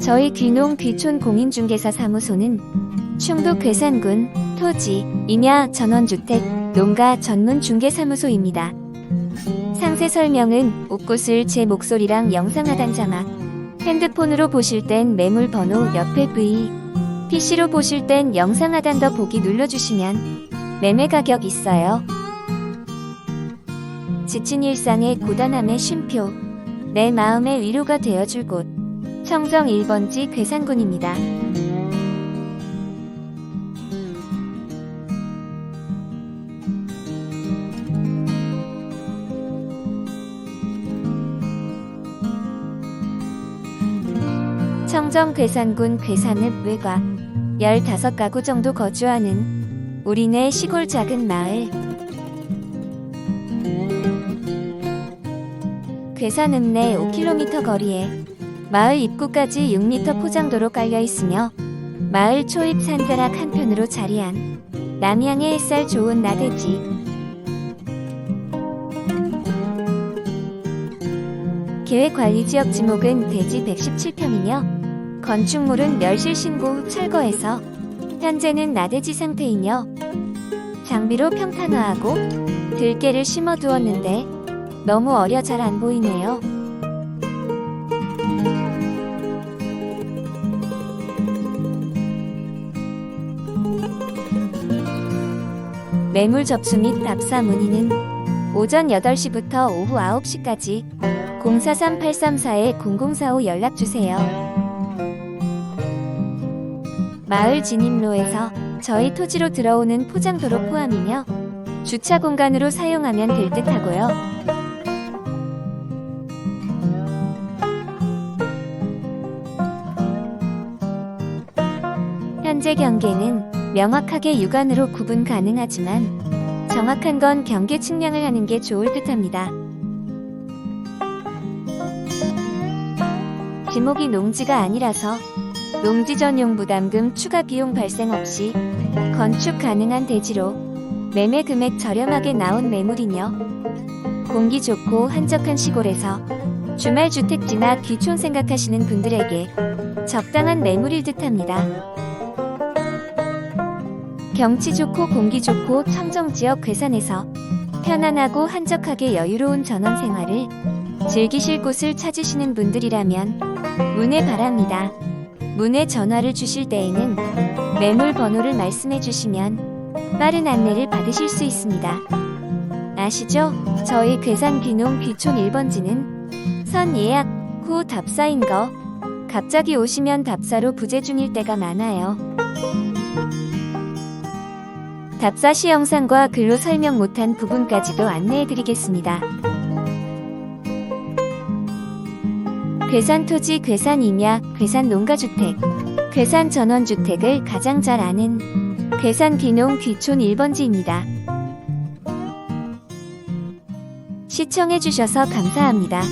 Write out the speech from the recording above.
저희 귀농 귀촌 공인중개사 사무소는 충북 괴산군 토지, 임야 전원주택, 농가 전문 중개사무소입니다. 상세 설명은 옷꽃을 제 목소리랑 영상 하단 자막, 핸드폰으로 보실 땐 매물 번호 옆에 V, PC로 보실 땐 영상 하단 더 보기 눌러주시면 매매 가격 있어요. 지친 일상의 고단함의 쉼표, 내 마음의 위로가 되어줄 곳, 청정 1번지 괴산군입니다. 청정 괴산군 괴산읍 외곽 15가구 정도 거주하는 우리네 시골 작은 마을 괴산읍 내 5km 거리에 마을 입구까지 6m 포장도로 깔려 있으며 마을 초입 산자락 한편으로 자리한 남향의 햇살 좋은 나대지 계획관리지역 지목은 대지 117평이며 건축물은 멸실 신고 후 철거해서 현재는 나대지 상태이며 장비로 평탄화하고 들깨를 심어 두었는데 너무 어려 잘 안 보이네요. 매물 접수 및 답사 문의는 오전 8시부터 오후 9시까지 043-834-0045 연락주세요. 마을 진입로에서 저희 토지로 들어오는 포장도로 포함이며 주차 공간으로 사용하면 될 듯 하고요. 현재 경계는 명확하게 육안으로 구분 가능하지만 정확한 건 경계 측량을 하는 게 좋을 듯 합니다. 지목이 농지가 아니라서 농지 전용 부담금 추가 비용 발생 없이 건축 가능한 대지로 매매 금액 저렴하게 나온 매물이며 공기 좋고 한적한 시골에서 주말 주택지나 귀촌 생각하시는 분들에게 적당한 매물일 듯합니다. 경치 좋고 공기 좋고 청정 지역 괴산에서 편안하고 한적하게 여유로운 전원 생활을 즐기실 곳을 찾으시는 분들이라면 문의 바랍니다. 문의 전화를 주실 때에는 매물 번호를 말씀해 주시면 빠른 안내를 받으실 수 있습니다. 아시죠? 저희 괴산 귀농 귀촌 1번지는 선 예약 후 답사인 거 갑자기 오시면 답사로 부재 중일 때가 많아요. 답사 시 영상과 글로 설명 못한 부분까지도 안내해 드리겠습니다. 괴산 토지 괴산 임야 괴산 농가주택 괴산 전원주택을 가장 잘 아는 괴산 귀농 귀촌 1번지입니다. 시청해주셔서 감사합니다.